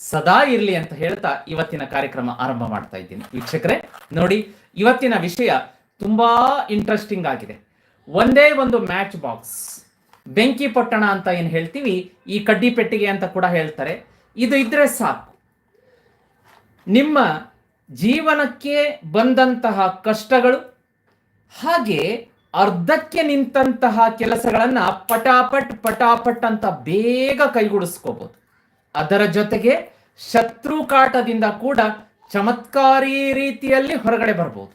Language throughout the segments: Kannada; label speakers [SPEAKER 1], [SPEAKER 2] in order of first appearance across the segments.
[SPEAKER 1] ಸದಾ ಇರಲಿ ಅಂತ ಹೇಳ್ತಾ ಇವತ್ತಿನ ಕಾರ್ಯಕ್ರಮ ಆರಂಭ ಮಾಡ್ತಾ ಇದ್ದೀನಿ. ವೀಕ್ಷಕರೇ, ನೋಡಿ, ಇವತ್ತಿನ ವಿಷಯ ತುಂಬಾ ಇಂಟ್ರೆಸ್ಟಿಂಗ್ ಆಗಿದೆ. ಒಂದೇ ಒಂದು ಮ್ಯಾಚ್ ಬಾಕ್ಸ್ ಬೆಂಕಿ ಪೊಟ್ಟಣ ಅಂತ ಏನು ಹೇಳ್ತೀವಿ? ಈ ಕಡ್ಡಿ ಪೆಟ್ಟಿಗೆ ಅಂತ ಕೂಡ ಹೇಳ್ತಾರೆ. ಇದು ಇದ್ರೆ ಸಾಕು. ನಿಮ್ಮ ಜೀವನಕ್ಕೆ ಬಂದಂತಹ ಕಷ್ಟಗಳು, ಹಾಗೆ ಅರ್ಧಕ್ಕೆ ನಿಂತಹ ಕೆಲಸಗಳನ್ನ ಪಟಾಪಟ್ ಪಟಾಪಟ್ ಅಂತ ಬೇಗ ಕೈಗೂಡಿಸ್ಕೋಬಹುದು ಅದರ ಜೊತೆಗೆ ಶತ್ರು ಕಾಟದಿಂದ ಕೂಡ ಚಮತ್ಕಾರಿ ರೀತಿಯಲ್ಲಿ ಹೊರಗಡೆ ಬರ್ಬೋದು.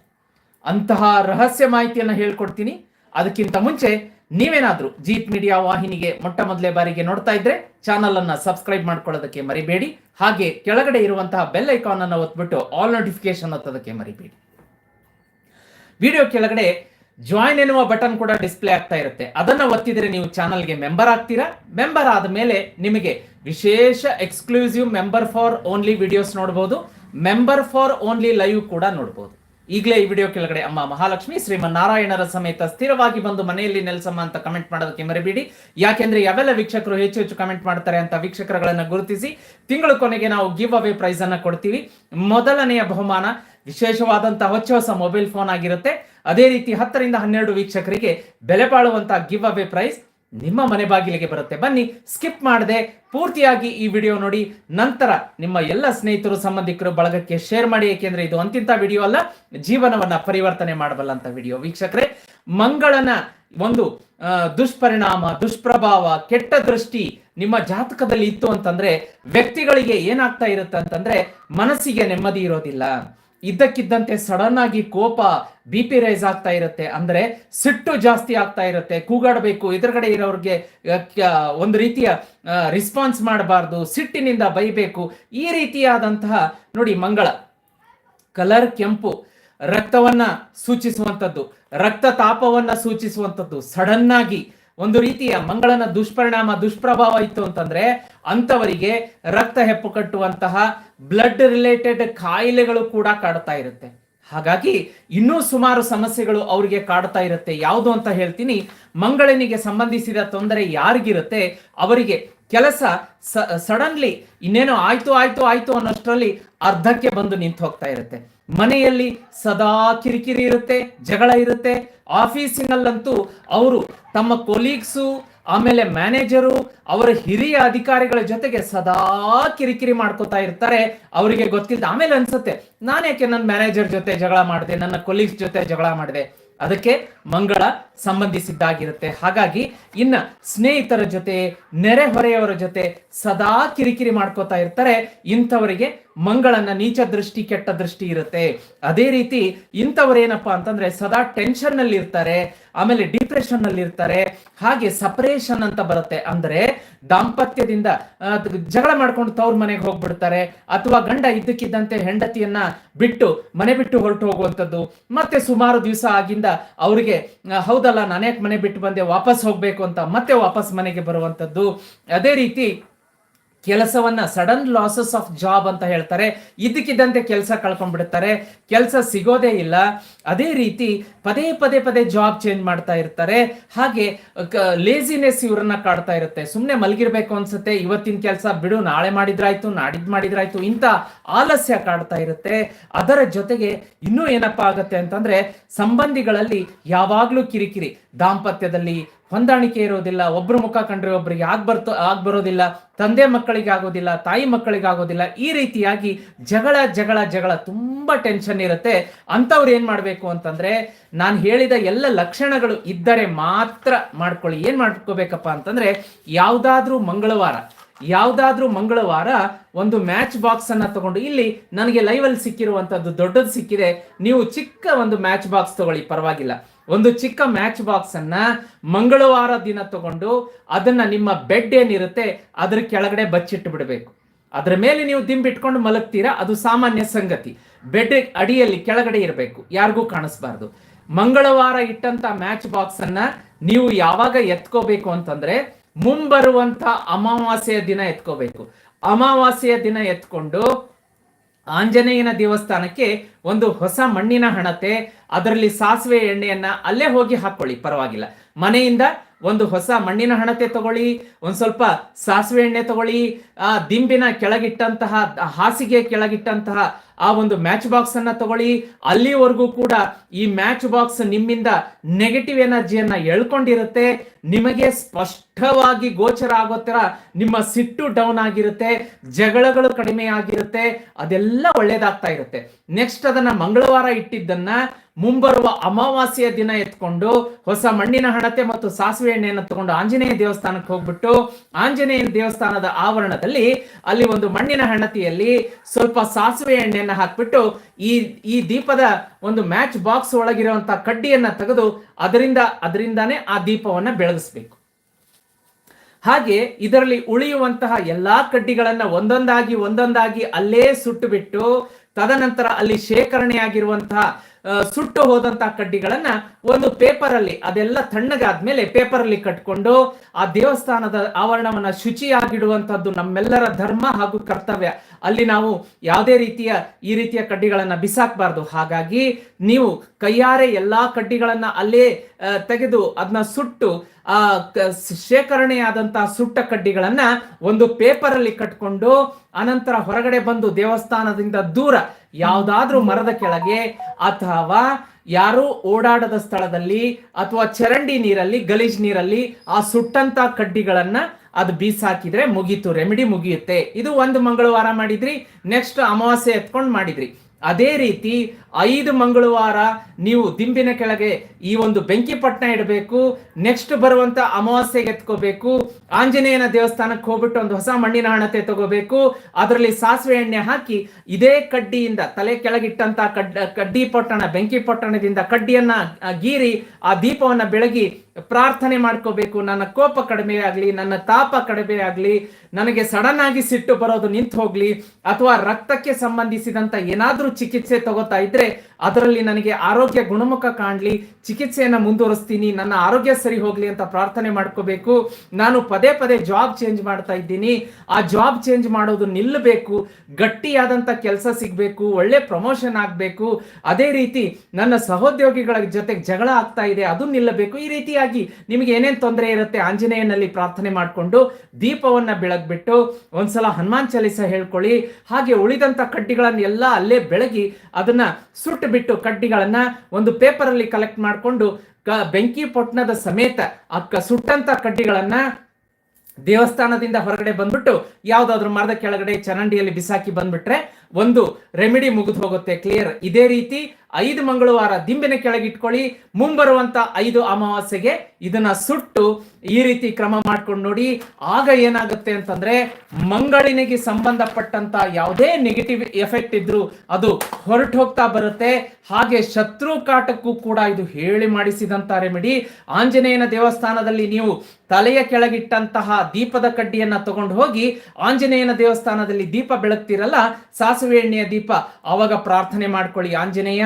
[SPEAKER 1] ಅಂತಹ ರಹಸ್ಯ ಮಾಹಿತಿಯನ್ನು ಹೇಳ್ಕೊಡ್ತೀನಿ. ಅದಕ್ಕಿಂತ ಮುಂಚೆ ನೀವೇನಾದರೂ ಜೀತ್ ಮೀಡಿಯಾ ವಾಹಿನಿಗೆ ಮೊಟ್ಟ ಮೊದಲೇ ಬಾರಿಗೆ ನೋಡ್ತಾ ಇದ್ರೆ ಚಾನಲ್ ಅನ್ನ ಸಬ್ಸ್ಕ್ರೈಬ್ ಮಾಡ್ಕೊಳ್ಳೋದಕ್ಕೆ ಮರಿಬೇಡಿ. ಹಾಗೆ ಕೆಳಗಡೆ ಇರುವಂತಹ ಬೆಲ್ ಐಕಾನ್ ಅನ್ನು ಒತ್ಬಿಟ್ಟು ಆಲ್ ನೋಟಿಫಿಕೇಶನ್ ಒತ್ತೋದಕ್ಕೆ ಮರಿಬೇಡಿ. ವಿಡಿಯೋ ಕೆಳಗಡೆ ಜಾಯಿನ್ ಎನ್ನುವ ಬಟನ್ ಕೂಡ ಡಿಸ್ಪ್ಲೇ ಆಗ್ತಾ ಇರುತ್ತೆ. ಅದನ್ನು ಒತ್ತಿದರೆ ನೀವು ಚಾನಲ್ಗೆ ಮೆಂಬರ್ ಆಗ್ತೀರಾ? ಮೆಂಬರ್ ಆದ ಮೇಲೆ ನಿಮಗೆ ವಿಶೇಷ exclusive member for only videos ನೋಡ್ಬೋದು. ಮೆಂಬರ್ ಫಾರ್ ಓನ್ಲಿ ಲೈವ್ ಕೂಡ ನೋಡಬಹುದು ಈಗಲೇ ಈ ವಿಡಿಯೋ ಕೆಳಗಡೆ ಅಮ್ಮ ಮಹಾಲಕ್ಷ್ಮಿ ಶ್ರೀಮನ್ನಾರಾಯಣರ ಸಮೇತ ಸ್ಥಿರವಾಗಿ ಬಂದು ಮನೆಯಲ್ಲಿ ನೆಲೆಸಮ್ಮ ಅಂತ ಕಮೆಂಟ್ ಮಾಡೋದಕ್ಕೆ ಮರಿಬೇಡಿ. ಯಾಕೆಂದ್ರೆ ಯಾವೆಲ್ಲ ವೀಕ್ಷಕರು ಹೆಚ್ಚು ಹೆಚ್ಚು ಕಮೆಂಟ್ ಮಾಡ್ತಾರೆ ಅಂತ ವೀಕ್ಷಕರುಗಳನ್ನ ಗುರುತಿಸಿ ತಿಂಗಳ ಕೊನೆಗೆ ನಾವು ಗಿವ್ ಅವೇ ಪ್ರೈಸ್ ಅನ್ನ ಕೊಡ್ತೀವಿ. ಮೊದಲನೆಯ ಬಹುಮಾನ ವಿಶೇಷವಾದಂತಹ ಹೊಚ್ಚ ಹೊಸ ಮೊಬೈಲ್ ಫೋನ್ ಆಗಿರುತ್ತೆ. ಅದೇ ರೀತಿ ಹತ್ತರಿಂದ ಹನ್ನೆರಡು ವೀಕ್ಷಕರಿಗೆ ಬೆಲೆ ಬಾಳುವಂತಹ ಗಿವ್ ಅವೇ ಪ್ರೈಸ್ ನಿಮ್ಮ ಮನೆ ಬಾಗಿಲಿಗೆ ಬರುತ್ತೆ. ಬನ್ನಿ ಸ್ಕಿಪ್ ಮಾಡದೆ. ಪೂರ್ತಿಯಾಗಿ ಈ ವಿಡಿಯೋ ನೋಡಿ. ನಂತರ ನಿಮ್ಮ ಎಲ್ಲ ಸ್ನೇಹಿತರು, ಸಂಬಂಧಿಕರು ಬಳಗಕ್ಕೆ ಶೇರ್ ಮಾಡಿ. ಏಕೆಂದ್ರೆ ಇದು ಅಂತಿಂತ ವಿಡಿಯೋ ಅಲ್ಲ. ಜೀವನವನ್ನ ಪರಿವರ್ತನೆ ಮಾಡಬಲ್ಲಂತ ವಿಡಿಯೋ ವೀಕ್ಷಕರೇ, ಮಂಗಳನ ಒಂದು ದುಷ್ಪರಿಣಾಮ, ದುಷ್ಪ್ರಭಾವ, ಕೆಟ್ಟ ದೃಷ್ಟಿ ನಿಮ್ಮ ಜಾತಕದಲ್ಲಿ ಇತ್ತು ಅಂತಂದ್ರೆ ವ್ಯಕ್ತಿಗಳಿಗೆ ಏನಾಗ್ತಾ ಇರುತ್ತೆ ಅಂತಂದ್ರೆ ಮನಸ್ಸಿಗೆ ನೆಮ್ಮದಿ ಇರೋದಿಲ್ಲ. ಇದ್ದಕ್ಕಿದ್ದಂತೆ ಸಡನ್ ಆಗಿ ಕೋಪ ಬಿ ಪಿ ರೈಸ್ ಆಗ್ತಾ ಇರುತ್ತೆ. ಅಂದ್ರೆ ಸಿಟ್ಟು ಜಾಸ್ತಿ ಆಗ್ತಾ ಇರುತ್ತೆ. ಕೂಗಾಡಬೇಕು. ಎದುರುಗಡೆ ಇರೋರಿಗೆ ಒಂದು ರೀತಿಯ ರಿಸ್ಪಾನ್ಸ್ ಮಾಡಬಾರ್ದು. ಸಿಟ್ಟಿನಿಂದ ಬೈಬೇಕು. ಈ ರೀತಿಯಾದಂತಹ, ನೋಡಿ ಮಂಗಳ, ಕಲರ್ ಕೆಂಪು, ರಕ್ತವನ್ನ ಸೂಚಿಸುವಂಥದ್ದು. ರಕ್ತ ತಾಪವನ್ನ ಸೂಚಿಸುವಂಥದ್ದು. ಸಡನ್ ಆಗಿ ಒಂದು ರೀತಿಯ ಮಂಗಳನ ದುಷ್ಪರಿಣಾಮ, ದುಷ್ಪ್ರಭಾವ ಇತ್ತು ಅಂತಂದ್ರೆ ಅಂತವರಿಗೆ ರಕ್ತ ಹೆಪ್ಪು ಕಟ್ಟುವಂತಹ ಬ್ಲಡ್ ರಿಲೇಟೆಡ್ ಕಾಯಿಲೆಗಳು ಕೂಡ ಕಾಡ್ತಾ ಇರುತ್ತೆ. ಹಾಗಾಗಿ ಇನ್ನೂ ಸುಮಾರು ಸಮಸ್ಯೆಗಳು ಅವರಿಗೆ ಕಾಡ್ತಾ ಇರುತ್ತೆ. ಯಾವುದು ಅಂತ ಹೇಳ್ತೀನಿ, ಮಂಗಳನಿಗೆ ಸಂಬಂಧಿಸಿದ ತೊಂದರೆ ಯಾರಿಗಿರುತ್ತೆ, ಅವರಿಗೆ ಕೆಲಸ ಸಡನ್ಲಿ ಇನ್ನೇನೋ ಆಯ್ತು ಆಯ್ತು ಆಯ್ತು ಅನ್ನೋಷ್ಟರಲ್ಲಿ ಅರ್ಧಕ್ಕೆ ಬಂದು ನಿಂತು ಹೋಗ್ತಾ ಇರುತ್ತೆ. ಮನೆಯಲ್ಲಿ ಸದಾ ಕಿರಿಕಿರಿ ಇರುತ್ತೆ, ಜಗಳ ಇರುತ್ತೆ. ಆಫೀಸಿನಲ್ಲಂತೂ ಅವರು ತಮ್ಮ ಕೊಲೀಗ್ಸು ಆಮೇಲೆ ಮ್ಯಾನೇಜರು ಅವರ ಹಿರಿಯ ಅಧಿಕಾರಿಗಳ ಜೊತೆಗೆ ಸದಾ ಕಿರಿಕಿರಿ ಮಾಡ್ಕೋತಾ ಇರ್ತಾರೆ. ಅವರಿಗೆ ಗೊತ್ತಿಲ್ಲ ಆಮೇಲೆ ಅನ್ಸುತ್ತೆ, ನಾನು ಯಾಕೆ ನನ್ನ ಮ್ಯಾನೇಜರ್ ಜೊತೆ ಜಗಳ ಮಾಡಿದೆ, ನನ್ನ ಕೊಲೀಗ್ಸ್ ಜೊತೆ ಜಗಳ ಮಾಡಿದೆ? ಅದಕ್ಕೆ ಮಂಗಳ ಸಂಬಂಧಿಸಿದ್ದಾಗಿರುತ್ತೆ. ಹಾಗಾಗಿ ಇನ್ನ ಸ್ನೇಹಿತರ ಜೊತೆ ನೆರೆಹೊರೆಯವರ ಜೊತೆ ಸದಾ ಕಿರಿಕಿರಿ ಮಾಡ್ಕೋತಾ ಇರ್ತಾರೆ. ಇಂಥವರಿಗೆ ಮಂಗಳನ ನೀಚ ದೃಷ್ಟಿ, ಕೆಟ್ಟ ದೃಷ್ಟಿ ಇರುತ್ತೆ. ಅದೇ ರೀತಿ ಇಂಥವ್ರೇನಪ್ಪಾ ಅಂತಂದ್ರೆ ಸದಾ ಟೆನ್ಷನ್ನಲ್ಲಿ ಇರ್ತಾರೆ ಆಮೇಲೆ ಡಿಪ್ರೆಷನ್ನಲ್ಲಿ ಇರ್ತಾರೆ ಹಾಗೆ ಸಪರೇಷನ್ ಅಂತ ಬರುತ್ತೆ. ಅಂದ್ರೆ ದಾಂಪತ್ಯದಿಂದ ಜಗಳ ಮಾಡ್ಕೊಂಡು ತವ್ರ ಮನೆಗೆ ಹೋಗ್ಬಿಡ್ತಾರೆ, ಅಥವಾ ಗಂಡ ಇದ್ದಕ್ಕಿದ್ದಂತೆ ಹೆಂಡತಿಯನ್ನ ಬಿಟ್ಟು ಮನೆ ಬಿಟ್ಟು ಹೊರಟು ಹೋಗುವಂಥದ್ದು. ಮತ್ತೆ ಸುಮಾರು ದಿವಸ ಆಗಿಂದ ಅವರಿಗೆ ಹೌದಲ್ಲ ನಾನೇಕ್ ಮನೆ ಬಿಟ್ಟು ಬಂದೆ, ವಾಪಸ್ ಹೋಗ್ಬೇಕು ಅಂತ ಮತ್ತೆ ವಾಪಸ್ ಮನೆಗೆ ಬರುವಂಥದ್ದು. ಅದೇ ರೀತಿ ಕೆಲಸವನ್ನ ಸಡನ್ ಲಾಸಸ್ ಆಫ್ ಜಾಬ್ ಅಂತ ಹೇಳ್ತಾರೆ. ಇದ್ದಕ್ಕಿದ್ದಂತೆ ಕೆಲಸ ಕಳ್ಕೊಂಡ್ಬಿಡ್ತಾರೆ. ಕೆಲಸ ಸಿಗೋದೇ ಇಲ್ಲ. ಅದೇ ರೀತಿ ಪದೇ ಪದೇ ಪದೇ ಜಾಬ್ ಚೇಂಜ್ ಮಾಡ್ತಾ ಇರ್ತಾರೆ. ಹಾಗೆ ಲೇಸಿನೆಸ್ ಇವ್ರನ್ನ ಕಾಡ್ತಾ ಇರುತ್ತೆ. ಸುಮ್ಮನೆ ಮಲಗಿರ್ಬೇಕು ಅನ್ಸುತ್ತೆ. ಇವತ್ತಿನ ಕೆಲಸ ಬಿಡು, ನಾಳೆ ಮಾಡಿದ್ರಾಯ್ತು, ನಾಡಿದ್ ಮಾಡಿದ್ರಾಯ್ತು ಇಂಥ ಆಲಸ್ಯ ಕಾಡ್ತಾ ಇರುತ್ತೆ. ಅದರ ಜೊತೆಗೆ ಇನ್ನೂ ಏನಪ್ಪಾ ಆಗತ್ತೆ ಅಂತಂದ್ರೆ ಸಂಬಂಧಿಗಳಲ್ಲಿ ಯಾವಾಗ್ಲೂ ಕಿರಿಕಿರಿ. ದಾಂಪತ್ಯದಲ್ಲಿ ಹೊಂದಾಣಿಕೆ ಇರೋದಿಲ್ಲ, ಒಬ್ರು ಮುಖ ಕಂಡ್ರೆ ಒಬ್ಬರಿಗೆ ಆಗ್ಬರ್ತೋ ಆಗ್ಬರೋದಿಲ್ಲ ಆಗ್ ಬರೋದಿಲ್ಲ, ತಂದೆ ಮಕ್ಕಳಿಗೆ ಆಗೋದಿಲ್ಲ, ತಾಯಿ ಮಕ್ಕಳಿಗೆ ಆಗೋದಿಲ್ಲ, ಈ ರೀತಿಯಾಗಿ ಜಗಳ ಜಗಳ ಜಗಳ ತುಂಬಾ ಟೆನ್ಷನ್ ಇರುತ್ತೆ. ಅಂಥವ್ರು ಏನು ಮಾಡಬೇಕು ಅಂತಂದ್ರೆ, ನಾನು ಹೇಳಿದ ಎಲ್ಲ ಲಕ್ಷಣಗಳು ಇದ್ದರೆ ಮಾತ್ರ ಮಾಡ್ಕೊಳ್ಳಿ. ಏನು ಮಾಡ್ಕೋಬೇಕಪ್ಪ ಅಂತಂದ್ರೆ, ಯಾವುದಾದ್ರೂ ಮಂಗಳವಾರ ಯಾವುದಾದ್ರೂ ಮಂಗಳವಾರ ಒಂದು ಮ್ಯಾಚ್ ಬಾಕ್ಸ್ ಅನ್ನ ತಗೊಂಡು, ಇಲ್ಲಿ ನನಗೆ ಲೈವ್ ಅಲ್ಲಿ ಸಿಕ್ಕಿರುವಂತದ್ದು ದೊಡ್ಡದು ಸಿಕ್ಕಿದೆ, ನೀವು ಚಿಕ್ಕ ಒಂದು ಮ್ಯಾಚ್ ಬಾಕ್ಸ್ ತಗೊಳ್ಳಿ, ಪರವಾಗಿಲ್ಲ. ಒಂದು ಚಿಕ್ಕ ಮ್ಯಾಚ್ ಬಾಕ್ಸ್ ಅನ್ನ ಮಂಗಳವಾರ ದಿನ ತಗೊಂಡು ಅದನ್ನ ನಿಮ್ಮ ಬೆಡ್ ಏನಿರುತ್ತೆ ಅದ್ರ ಕೆಳಗಡೆ ಬಚ್ಚಿಟ್ಟು ಬಿಡಬೇಕು ಅದರ ಮೇಲೆ ನೀವು ದಿಂಬಿಟ್ಕೊಂಡು ಮಲಗ್ತೀರಾ, ಅದು ಸಾಮಾನ್ಯ ಸಂಗತಿ. ಬೆಡ್ ಅಡಿಯಲ್ಲಿ ಕೆಳಗಡೆ ಇರಬೇಕು, ಯಾರಿಗೂ ಕಾಣಿಸ್ಬಾರ್ದು. ಮಂಗಳವಾರ ಇಟ್ಟಂತ ಮ್ಯಾಚ್ ಬಾಕ್ಸ್ ಅನ್ನ ನೀವು ಯಾವಾಗ ಎತ್ಕೋಬೇಕು ಅಂತಂದ್ರೆ ಮುಂಬರುವಂತ ಅಮಾವಾಸ್ಯೆಯ ದಿನ ಎತ್ಕೋಬೇಕು. ಅಮಾವಾಸ್ಯೆಯ ದಿನ ಎತ್ಕೊಂಡು ಆಂಜನೇಯನ ದೇವಸ್ಥಾನಕ್ಕೆ ಒಂದು ಹೊಸ ಮಣ್ಣಿನ ಹಣತೆ ಅದರಲ್ಲಿ ಸಾಸಿವೆ ಎಣ್ಣೆಯನ್ನ ಅಲ್ಲೇ ಹೋಗಿ ಹಾಕೊಳ್ಳಿ ಪರವಾಗಿಲ್ಲ. ಮನೆಯಿಂದ ಒಂದು ಹೊಸ ಮಣ್ಣಿನ ಹಣತೆ ತಗೊಳ್ಳಿ, ಒಂದು ಸ್ವಲ್ಪ ಸಾಸಿವೆ ಎಣ್ಣೆ ತಗೊಳ್ಳಿ, ಆ ದಿಂಬಿನ ಕೆಳಗಿಟ್ಟಂತಹ ಹಾಸಿಗೆ ಕೆಳಗಿಟ್ಟಂತಹ ಆ ಒಂದು ಮ್ಯಾಚ್ ಬಾಕ್ಸ್ ಅನ್ನ ತಗೊಳ್ಳಿ. ಅಲ್ಲಿವರೆಗೂ ಕೂಡ ಈ ಮ್ಯಾಚ್ ಬಾಕ್ಸ್ ನಿಮ್ಮಿಂದ ನೆಗೆಟಿವ್ ಎನರ್ಜಿಯನ್ನ ಎಳ್ಕೊಂಡಿರುತ್ತೆ. ನಿಮಗೆ ಸ್ಪಷ್ಟವಾಗಿ ಗೋಚರ ಆಗೋ ತರ ನಿಮ್ಮ ಸಿಟ್ಟು ಡೌನ್ ಆಗಿರುತ್ತೆ, ಜಗಳಗಳು ಕಡಿಮೆ ಆಗಿರುತ್ತೆ, ಅದೆಲ್ಲ ಒಳ್ಳೇದಾಗ್ತಾ ಇರುತ್ತೆ. ನೆಕ್ಸ್ಟ್ ಅದನ್ನ ಮಂಗಳವಾರ ಇಟ್ಟಿದ್ದನ್ನ ಮುಂಬರುವ ಅಮಾವಾಸ್ಯೆಯ ದಿನ ಎತ್ಕೊಂಡು ಹೊಸ ಮಣ್ಣಿನ ಹಣತೆ ಮತ್ತು ಸಾಸಿವೆ ಎಣ್ಣೆಯನ್ನು ತಗೊಂಡು ಆಂಜನೇಯ ದೇವಸ್ಥಾನಕ್ಕೆ ಹೋಗ್ಬಿಟ್ಟು ಆಂಜನೇಯ ದೇವಸ್ಥಾನದ ಆವರಣದಲ್ಲಿ ಅಲ್ಲಿ ಒಂದು ಮಣ್ಣಿನ ಹಣತಿಯಲ್ಲಿ ಸ್ವಲ್ಪ ಸಾಸಿವೆ ಎಣ್ಣೆಯನ್ನು ಹಾಕ್ಬಿಟ್ಟು ಈ ಈ ದೀಪದ ಒಂದು ಮ್ಯಾಚ್ ಬಾಕ್ಸ್ ಒಳಗಿರುವಂತಹ ಕಡ್ಡಿಯನ್ನ ತೆಗೆದು ಅದರಿಂದ, ಅದರಿಂದಾನೇ ಆ ದೀಪವನ್ನ ಬೆಳಗಿಸ್ಬೇಕು. ಹಾಗೆ ಇದರಲ್ಲಿ ಉಳಿಯುವಂತಹ ಎಲ್ಲಾ ಕಡ್ಡಿಗಳನ್ನ ಒಂದೊಂದಾಗಿ ಒಂದೊಂದಾಗಿ ಅಲ್ಲೇ ಸುಟ್ಟು ಬಿಟ್ಟು ತದನಂತರ ಅಲ್ಲಿ ಶೇಖರಣೆಯಾಗಿರುವಂತಹ ಸುಟ್ಟು ಹೋದಂತಹ ಕಡ್ಡಿಗಳನ್ನ ಒಂದು ಪೇಪರ್ ಅಲ್ಲಿ ಅದೆಲ್ಲ ತಣ್ಣಗಾದ್ಮೇಲೆ ಪೇಪರ್ ಅಲ್ಲಿ ಕಟ್ಕೊಂಡು ಆ ದೇವಸ್ಥಾನದ ಆವರಣವನ್ನ ಶುಚಿಯಾಗಿಡುವಂತದ್ದು ನಮ್ಮೆಲ್ಲರ ಧರ್ಮ ಹಾಗೂ ಕರ್ತವ್ಯ. ಅಲ್ಲಿ ನಾವು ಯಾವುದೇ ರೀತಿಯ ಈ ರೀತಿಯ ಕಡ್ಡಿಗಳನ್ನು ಬಿಸಾಕಬಾರ್ದು. ಹಾಗಾಗಿ ನೀವು ಕೈಯಾರೆ ಎಲ್ಲ ಕಡ್ಡಿಗಳನ್ನು ಅಲ್ಲೇ ತೆಗೆದು ಅದನ್ನ ಸುಟ್ಟು, ಆ ಶೇಖರಣೆಯಾದಂತಹ ಸುಟ್ಟ ಕಡ್ಡಿಗಳನ್ನು ಒಂದು ಪೇಪರಲ್ಲಿ ಕಟ್ಕೊಂಡು ಅನಂತರ ಹೊರಗಡೆ ಬಂದು ದೇವಸ್ಥಾನದಿಂದ ದೂರ ಯಾವುದಾದ್ರೂ ಮರದ ಕೆಳಗೆ ಅಥವಾ ಯಾರು ಓಡಾಡದ ಸ್ಥಳದಲ್ಲಿ ಅಥವಾ ಚರಂಡಿ ನೀರಲ್ಲಿ, ಗಲೀಜ್ ನೀರಲ್ಲಿ ಆ ಸುಟ್ಟಂತ ಕಡ್ಡಿಗಳನ್ನ ಅದು ಬೀಸಾಕಿದ್ರೆ ಮುಗೀತು ರೆಮಿಡಿ ಮುಗಿಯುತ್ತೆ. ಇದು ಒಂದು ಮಂಗಳವಾರ ಮಾಡಿದ್ರಿ ನೆಕ್ಸ್ಟ್ ಅಮಾವಾಸ್ಯೆ ಎತ್ಕೊಂಡು ಮಾಡಿದ್ರಿ. ಅದೇ ರೀತಿ ಐದು ಮಂಗಳವಾರ ನೀವು ದಿಂಬಿನ ಕೆಳಗೆ ಈ ಒಂದು ಬೆಂಕಿ ಪಟ್ಟಣ ಇಡಬೇಕು ನೆಕ್ಸ್ಟ್ ಬರುವಂತ ಅಮಾವಾಸ್ಯೆಗೆ ಎತ್ಕೋಬೇಕು, ಆಂಜನೇಯನ ದೇವಸ್ಥಾನಕ್ಕೆ ಹೋಗ್ಬಿಟ್ಟು ಒಂದು ಹೊಸ ಮಣ್ಣಿನ ಹಣತೆ ತಗೋಬೇಕು, ಅದರಲ್ಲಿ ಸಾಸಿವೆ ಎಣ್ಣೆ ಹಾಕಿ ಇದೇ ಕಡ್ಡಿಯಿಂದ ತಲೆ ಕೆಳಗಿಟ್ಟಂತ ಕಡ್ ಕಡ್ಡಿ ಪೊಟ್ಟಣ, ಬೆಂಕಿ ಪೊಟ್ಟಣದಿಂದ ಕಡ್ಡಿಯನ್ನ ಗೀರಿ ಆ ದೀಪವನ್ನ ಬೆಳಗಿ ಪ್ರಾರ್ಥನೆ ಮಾಡ್ಕೋಬೇಕು, ನನ್ನ ಕೋಪ ಕಡಿಮೆ ಆಗ್ಲಿ, ನನ್ನ ತಾಪ ಕಡಿಮೆ ಆಗ್ಲಿ, ನನಗೆ ಸಡನ್ ಆಗಿ ಸಿಟ್ಟು ಬರೋದು ನಿಂತು ಹೋಗ್ಲಿ ಅಥವಾ ರಕ್ತಕ್ಕೆ ಸಂಬಂಧಿಸಿದಂತ ಏನಾದ್ರೂ ಚಿಕಿತ್ಸೆ ತಗೋತಾ ಇದ್ರೆ ಅದರಲ್ಲಿ ನನಗೆ ಆರೋಗ್ಯ ಗುಣಮುಖ ಕಾಣಲಿ, ಚಿಕಿತ್ಸೆಯನ್ನು ಮುಂದುವರಿಸ್ತೀನಿ, ನನ್ನ ಆರೋಗ್ಯ ಸರಿ ಹೋಗ್ಲಿ ಅಂತ ಪ್ರಾರ್ಥನೆ ಮಾಡ್ಕೋಬೇಕು. ನಾನು ಪದೇ ಪದೇ ಜಾಬ್ ಚೇಂಜ್ ಮಾಡ್ತಾ ಇದ್ದೀನಿ. ಆ ಜಾಬ್ ಚೇಂಜ್ ಮಾಡೋದು ನಿಲ್ಲಬೇಕು. ಗಟ್ಟಿಯಾದಂತ ಕೆಲಸ ಸಿಗಬೇಕು, ಒಳ್ಳೆ ಪ್ರಮೋಷನ್ ಆಗ್ಬೇಕು. ಅದೇ ರೀತಿ ನನ್ನ ಸಹೋದ್ಯೋಗಿಗಳ ಜೊತೆಗೆ ಜಗಳ ಆಗ್ತಾ ಇದೆ, ಅದು ನಿಲ್ಲಬೇಕು. ಈ ರೀತಿಯಾಗಿ ನಿಮಗೆ ಏನೇನ್ ತೊಂದರೆ ಇರುತ್ತೆ ಆಂಜನೇಯನಲ್ಲಿ ಪ್ರಾರ್ಥನೆ ಮಾಡಿಕೊಂಡು ದೀಪವನ್ನ ಬೆಳಗ್ಬಿಟ್ಟು ಒಂದ್ಸಲ ಹನುಮಾನ್ ಚಾಲಿಸ ಹೇಳ್ಕೊಳ್ಳಿ. ಹಾಗೆ ಉಳಿದಂತ ಕಡ್ಡಿಗಳನ್ನೆಲ್ಲ ಅಲ್ಲೇ ಬೆಳಗಿ ಅದನ್ನ ಸುಟ್ಟು ಬಿಟ್ಟು ಕಡ್ಡಿಗಳನ್ನ ಒಂದು ಪೇಪರ್ ಅಲ್ಲಿ ಕಲೆಕ್ಟ್ ಮಾಡಿಕೊಂಡು ಬೆಂಕಿ ಪೊಟ್ಟಣದ ಸಮೇತ ಅಕ್ಕ ಸುಟ್ಟಂತ ಕಡ್ಡಿಗಳನ್ನ ದೇವಸ್ಥಾನದಿಂದ ಹೊರಗಡೆ ಬಂದ್ಬಿಟ್ಟು ಯಾವ್ದಾದ್ರು ಮರದ ಕೆಳಗಡೆ ಚರಂಡಿಯಲ್ಲಿ ಬಿಸಾಕಿ ಬಂದ್ಬಿಟ್ರೆ ಒಂದು ರೆಮಿಡಿ ಮುಗಿದು ಹೋಗುತ್ತೆ ಕ್ಲಿಯರ್ ಇದೇ ರೀತಿ ಐದು ಮಂಗಳವಾರ ದಿಂಬಿನ ಕೆಳಗಿಟ್ಕೊಳ್ಳಿ ಮುಂಬರುವಂತ ಐದು ಅಮಾವಾಸ್ಯೆಗೆ ಇದನ್ನ ಸುಟ್ಟು ಈ ರೀತಿ ಕ್ರಮ ಮಾಡ್ಕೊಂಡು ನೋಡಿ. ಆಗ ಏನಾಗುತ್ತೆ ಅಂತಂದ್ರೆ ಮಂಗಳಿನಿಗೆ ಸಂಬಂಧಪಟ್ಟಂತ ಯಾವುದೇ ನೆಗೆಟಿವ್ ಎಫೆಕ್ಟ್ ಇದ್ರು ಅದು ಹೊರಟು ಹೋಗ್ತಾ ಬರುತ್ತೆ. ಹಾಗೆ ಶತ್ರು ಕಾಟಕ್ಕೂ ಕೂಡ ಇದು ಹೇಳಿ ಮಾಡಿಸಿದಂತ ರೆಮಿಡಿ ಆಂಜನೇಯನ ದೇವಸ್ಥಾನದಲ್ಲಿ ನೀವು ತಲೆಯ ಕೆಳಗಿಟ್ಟಂತಹ ದೀಪದ ಕಡ್ಡಿಯನ್ನ ತಗೊಂಡು ಹೋಗಿ ಆಂಜನೇಯನ ದೇವಸ್ಥಾನದಲ್ಲಿ ದೀಪ ಬೆಳಗ್ತಿರಲ್ಲ ಸಾಸಿವೆ ಎಣ್ಣೆಯ ದೀಪ, ಅವಾಗ ಪ್ರಾರ್ಥನೆ ಮಾಡ್ಕೊಳ್ಳಿ ಆಂಜನೇಯ.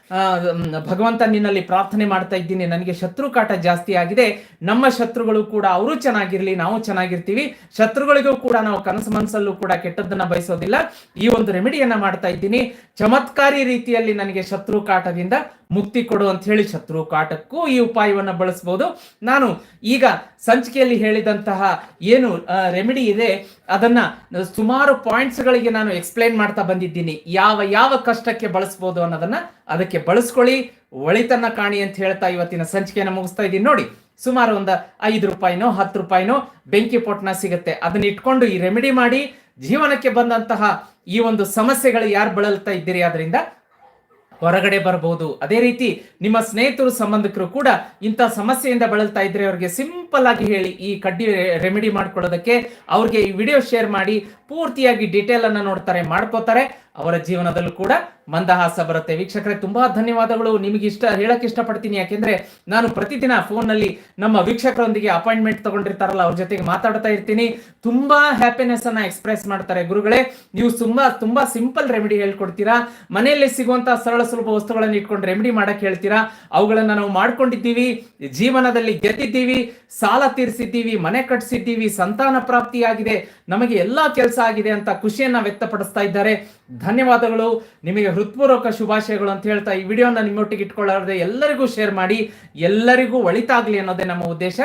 [SPEAKER 1] ಭಗವಂತ ನಿನ್ನಲ್ಲಿ ಪ್ರಾರ್ಥನೆ ಮಾಡ್ತಾ ಇದ್ದೀನಿ. ನನಗೆ ಶತ್ರು ಕಾಟ ಜಾಸ್ತಿ ಆಗಿದೆ. ನಮ್ಮ ಶತ್ರುಗಳು ಕೂಡ ಅವರು ಚೆನ್ನಾಗಿರ್ಲಿ, ನಾವು ಚೆನ್ನಾಗಿರ್ತೀವಿ. ಶತ್ರುಗಳಿಗೂ ಕೂಡ ನಾವು ಕನಸು ಮನಸ್ಸಲ್ಲೂ ಕೂಡ ಕೆಟ್ಟದ್ದನ್ನ ಬಯಸೋದಿಲ್ಲ. ಈ ಒಂದು ರೆಮಿಡಿಯನ್ನ ಮಾಡ್ತಾ ಇದ್ದೀನಿ. ಚಮತ್ಕಾರಿ ರೀತಿಯಲ್ಲಿ ನನಗೆ ಶತ್ರು ಕಾಟದಿಂದ ಮುಕ್ತಿ ಕೊಡು ಅಂತ ಹೇಳಿ ಶತ್ರು ಕಾಟಕ್ಕೂ ಈ ಉಪಾಯವನ್ನ ಬಳಸಬಹುದು ನಾನು ಈಗ ಸಂಚಿಕೆಯಲ್ಲಿ ಹೇಳಿದಂತಹ ಏನು ರೆಮಿಡಿ ಇದೆ, ಅದನ್ನ ಸುಮಾರು ಪಾಯಿಂಟ್ಸ್ ಗಳಿಗೆ ನಾನು ಎಕ್ಸ್ಪ್ಲೈನ್ ಮಾಡ್ತಾ ಬಂದಿದ್ದೀನಿ. ಯಾವ ಯಾವ ಕಷ್ಟಕ್ಕೆ ಬಳಸ್ಬೋದು ಅನ್ನೋದನ್ನ ಅದಕ್ಕೆ ಬಳಸ್ಕೊಳ್ಳಿ. ಒಳಿತನ್ನ ಕಾಣಿ ಅಂತ ಹೇಳ್ತಾ ಇವತ್ತಿನ ಸಂಚಿಕೆಯನ್ನು ಮುಗಿಸ್ತಾ ಇದ್ದೀನಿ. ನೋಡಿ, ಸುಮಾರು ಒಂದು ಐದು ರೂಪಾಯಿನೋ, ಹತ್ತು ರೂಪಾಯಿನೋ ಬೆಂಕಿ ಪೊಟ್ನ ಸಿಗುತ್ತೆ. ಅದನ್ನ ಇಟ್ಕೊಂಡು ಈ ರೆಮಿಡಿ ಮಾಡಿ ಜೀವನಕ್ಕೆ ಬಂದಂತಹ ಈ ಒಂದು ಸಮಸ್ಯೆಗಳು ಯಾರು ಬಳಲ್ತಾ ಇದ್ದೀರಿ ಅದರಿಂದ ಹೊರಗಡೆ ಬರಬಹುದು ಅದೇ ರೀತಿ ನಿಮ್ಮ ಸ್ನೇಹಿತರು, ಸಂಬಂಧಿಕರು ಕೂಡ ಇಂಥ ಸಮಸ್ಯೆಯಿಂದ ಬಳಲ್ತಾ ಇದ್ರೆ ಅವ್ರಿಗೆ ಸಿಂಪಲ್ ಆಗಿ ಹೇಳಿ ಈ ಕಡ್ಡಿ ರೆಮಿಡಿ ಮಾಡ್ಕೊಳ್ಳೋದಕ್ಕೆ ಅವ್ರಿಗೆ ಈ ವಿಡಿಯೋ ಶೇರ್ ಮಾಡಿ ಪೂರ್ತಿಯಾಗಿ ಡೀಟೇಲ್ ಅನ್ನು ನೋಡ್ತಾರೆ, ಮಾಡ್ಕೋತಾರೆ. ಅವರ ಜೀವನದಲ್ಲೂ ಕೂಡ ಮಂದಹಾಸ ಬರುತ್ತೆ. ವೀಕ್ಷಕರೇ, ತುಂಬಾ ಧನ್ಯವಾದಗಳು. ನಿಮಗೆ ಇಷ್ಟ, ಹೇಳಕ್ ಇಷ್ಟಪಡ್ತೀನಿ. ಯಾಕೆಂದ್ರೆ ನಾನು ಪ್ರತಿದಿನ ಫೋನ್ನಲ್ಲಿ ನಲ್ಲಿ ನಮ್ಮ ವೀಕ್ಷಕರೊಂದಿಗೆ ಅಪಾಯಿಂಟ್ಮೆಂಟ್ ತಗೊಂಡಿರ್ತಾರಲ್ಲ, ಅವ್ರ ಜೊತೆಗೆ ಮಾತಾಡ್ತಾ ಇರ್ತೀನಿ. ತುಂಬಾ ಹ್ಯಾಪಿನೆಸ್ ಅನ್ನ ಎಕ್ಸ್ಪ್ರೆಸ್ ಮಾಡ್ತಾರೆ. ಗುರುಗಳೇ, ನೀವು ತುಂಬಾ ತುಂಬಾ ಸಿಂಪಲ್ ರೆಮಿಡಿ ಹೇಳ್ಕೊಡ್ತೀರಾ? ಮನೆಯಲ್ಲಿ ಸಿಗುವಂತಹ ಸರಳ ಸುಲಭ ವಸ್ತುಗಳನ್ನು ಇಟ್ಕೊಂಡು ರೆಮಿಡಿ ಮಾಡಕ್ ಹೇಳ್ತೀರಾ? ಅವುಗಳನ್ನ ನಾವು ಮಾಡ್ಕೊಂಡಿದ್ದೀವಿ, ಜೀವನದಲ್ಲಿ ಗೆದ್ದಿದ್ದೀವಿ, ಸಾಲ ತೀರಿಸಿದ್ದೀವಿ, ಮನೆ ಕಟ್ಟಿಸಿದ್ದೀವಿ ಸಂತಾನ ಪ್ರಾಪ್ತಿಯಾಗಿದೆ. ನಮಗೆ ಎಲ್ಲಾ ಕೆಲಸ ಆಗಿದೆ ಅಂತ ಖುಷಿಯನ್ನ ವ್ಯಕ್ತಪಡಿಸ್ತಾ ಇದ್ದಾರೆ. ಧನ್ಯವಾದಗಳು. ನಿಮಗೆ ಹೃತ್ಪೂರ್ವಕ ಶುಭಾಶಯಗಳು ಅಂತ ಹೇಳ್ತಾ ಈ ವಿಡಿಯೋನ ನಿಮ್ಮೊಟ್ಟಿಗೆ ಇಟ್ಕೊಳ್ಳಾರದೆ ಎಲ್ಲರಿಗೂ ಶೇರ್ ಮಾಡಿ, ಎಲ್ಲರಿಗೂ ಒಳಿತಾಗ್ಲಿ ಅನ್ನೋದೇ ನಮ್ಮ ಉದ್ದೇಶ.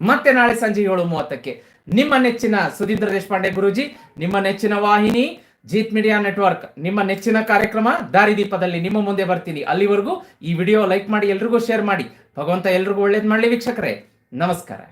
[SPEAKER 1] ಮತ್ತೆ ನಾಳೆ ಸಂಜೆ ಏಳು ಮೂವತ್ತಕ್ಕೆ ನಿಮ್ಮ ನೆಚ್ಚಿನ ಸುಧೀಂದ್ರ ದೇಶಪಾಂಡೆ ಗುರುಜಿ, ನಿಮ್ಮ ನೆಚ್ಚಿನ ವಾಹಿನಿ ಜೀತ್ ಮೀಡಿಯಾ ನೆಟ್ವರ್ಕ್, ನಿಮ್ಮ ನೆಚ್ಚಿನ ಕಾರ್ಯಕ್ರಮ ದಾರಿದೀಪದಲ್ಲಿ ನಿಮ್ಮ ಮುಂದೆ ಬರ್ತೀನಿ ಅಲ್ಲಿವರೆಗೂ ಈ ವಿಡಿಯೋ ಲೈಕ್ ಮಾಡಿ, ಎಲ್ರಿಗೂ ಶೇರ್ ಮಾಡಿ. ಭಗವಂತ ಎಲ್ರಿಗೂ ಒಳ್ಳೇದು ಮಾಡಲಿ ವೀಕ್ಷಕರೇ. ನಮಸ್ಕಾರ.